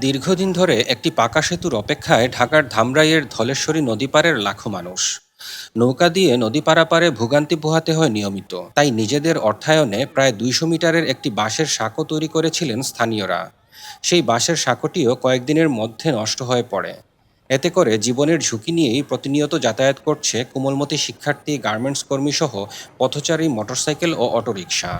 দীর্ঘদিন ধরে একটি পাকা সেতুর অপেক্ষায় ঢাকার ধামরাইয়ের ধলেশ্বরী নদী পারের লাখো মানুষ। নৌকা দিয়ে নদী পারাপারে ভোগান্তি পোহাতে হয় নিয়মিত। তাই নিজেদের অর্থায়নে প্রায় দুইশো মিটারের একটি বাঁশের সাঁকো তৈরি করেছিলেন স্থানীয়রা। সেই বাঁশের সাঁকোটিও কয়েকদিনের মধ্যে নষ্ট হয়ে পড়ে। এতে করে জীবনের ঝুঁকি নিয়েই প্রতিনিয়ত যাতায়াত করছে কোমলমতি শিক্ষার্থী, গার্মেন্টস কর্মী সহ পথচারী, মোটরসাইকেল ও অটোরিকশা।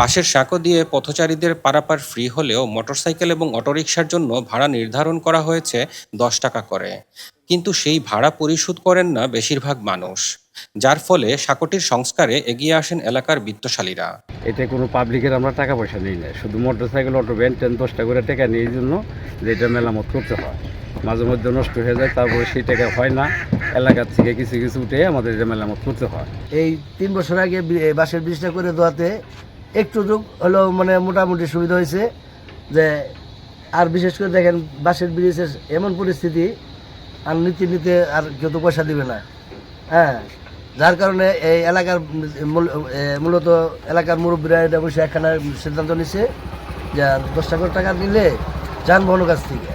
বাসের সাঁকো দিয়ে পথচারীদের পারাপার ফ্রি হলেও মোটরসাইকেল এবং অটোরিকশার জন্য ভাড়া নির্ধারণ করা হয়েছে দশ টাকা করে। কিন্তু সেই ভাড়া পরিশোধ করেন না বেশিরভাগ মানুষ। যার ফলে সাঁকোটির সংস্কারে এগিয়ে আসেন এলাকার বিত্তশালীরা। এতে কোনো পাবলিকের আমরা টাকা পয়সা নিই না। শুধু motor cycle auto van ten দশটা করে টাকা নিয়ে জন্য যে এটা মেরামত করতে হয়। মাঝে মধ্যে নষ্ট হয়ে যায় তারপরে সেই টাকা হয় না। এলাকার থেকে কিছু কিছু উঠে আমাদের এটা মেরামত করতে হয়। এই তিন বছর আগে বি- এ বাঁশের ব্রিজটা করে দেওয়াতে একটু টুক হলেও মানে মোটামুটি সুবিধা হয়েছে যে, আর বিশেষ করে দেখেন বাসের ব্রিজের এমন পরিস্থিতি, আর নীতি নিতে আর কেউ তো পয়সা দিবে না। হ্যাঁ যার কারণে এই এলাকার মূলত এলাকার মুরব্বীরা এটা বসে একখানা সিদ্ধান্ত নিছে যে দশ টাকা টাকা নিলে যানবাহনের কাছ থেকে,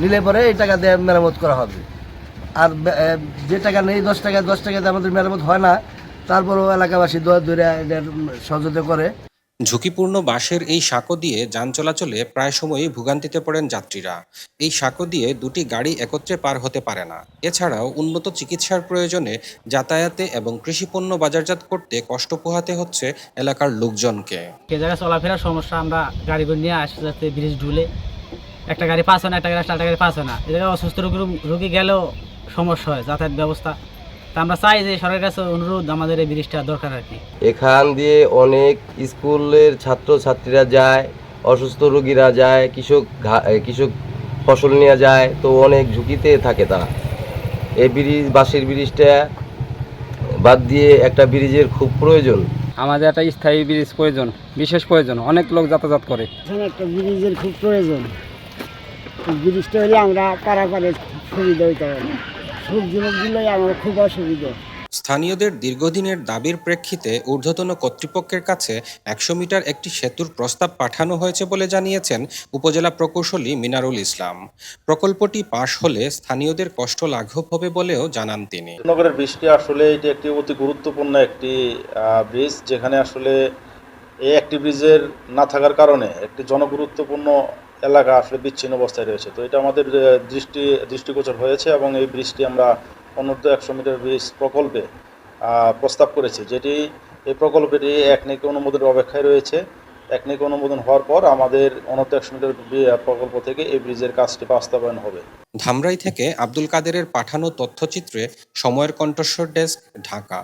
নিলে পরে এই টাকা দিয়ে মেরামত করা হবে। আর যে টাকা নেই, দশ টাকা, দশ টাকাতে আমাদের মেরামত হয় না তারপরেও এলাকাবাসী দোয়া দূরে এদের সহযোগিতা করে। ঝুঁকিপূর্ণ বাসের এই সাঁকো দিয়ে যান চলাচলে প্রায় সময়ই ভোগান্তিতে পড়েন যাত্রীরা। এই সাঁকো দিয়ে দুটি গাড়ি একত্রে পার হতে পারে না। এছাড়াও উন্নত চিকিৎসার প্রয়োজনে যাতায়াতে এবং কৃষিপণ্য বাজারজাত করতে কষ্ট পোহাতে হচ্ছে এলাকার লোকজনকে। এ জায়গায় চলাফেরার সমস্যা আমরা গাড়ি করে নিয়ে আসতে যাতে ব্রিজ ঢুলে একটা গাড়ি পাস হয় না একটা গাড়ি একটা গাড়ি পাস হয় না। এ জায়গায় অসুস্থ রোগী রোগী গেলেও সমস্যা হয় যাতায়াত ব্যবস্থা তা আমরা চাই যে সরকারের কাছে অনুরোধ আমাদের এই ব্রিজটা দরকার আর কি। এখান দিয়ে অনেক স্কুলের ছাত্র ছাত্রীরা যায় অসুস্থ রোগীরা যায় কৃষক ঘা- কৃষক ফসল নিয়ে যায় তো অনেক ঝুঁকিতে থাকে তারা। এই ব্রিজ বাঁশের ব্রিজটা বাদ দিয়ে একটা ব্রিজের খুব প্রয়োজন। আমাদের একটা স্থায়ী ব্রিজ প্রয়োজন বিশেষ প্রয়োজন অনেক লোক যাতায়াত করে। একটা ব্রিজের খুব প্রয়োজন। ব্রিজটা হলে আমরা পারাপারে সুবিধা হইতে পারি। স্থানীয়দের দীর্ঘদিনের দাবির প্রেক্ষিতে ঊর্ধ্বতন কর্তৃপক্ষের কাছে একশো মিটার একটি সেতুর প্রস্তাব পাঠানো হয়েছে বলে জানিয়েছেন উপজেলা প্রকৌশলী মিনারুল ইসলাম। প্রকল্পটি পাশ হলে স্থানীয়দের কষ্ট লাঘব হবে বলেও জানান তিনি। নগরের ব্রিজটি আসলে এটি একটি অতি গুরুত্বপূর্ণ একটি ব্রিজ যেখানে আসলে এই একটি ব্রিজের না থাকার কারণে একটি জনগুরুত্বপূর্ণ এলাকা আসলে বিচ্ছিন্ন অবস্থায় রয়েছে। তো এটা আমাদের দৃষ্টি, দৃষ্টিগোচর হয়েছে এবং এই ব্রিজটি আমরা অনূর্ধ্ব একশো মিটার ব্রিজ প্রকল্পে প্রস্তাব করেছি, যেটি এই প্রকল্পটি একনিকে অনুমোদনের অপেক্ষায় রয়েছে। একনিকে অনুমোদন হওয়ার পর আমাদের অনূর্ধ্ব একশো মিটার প্রকল্প থেকে এই ব্রিজের কাজটি বাস্তবায়ন হবে। ধামরাই থেকে আব্দুল কাদেরের পাঠানো তথ্যচিত্রে সময়ের কণ্ঠস্বর ডেস্ক, ঢাকা।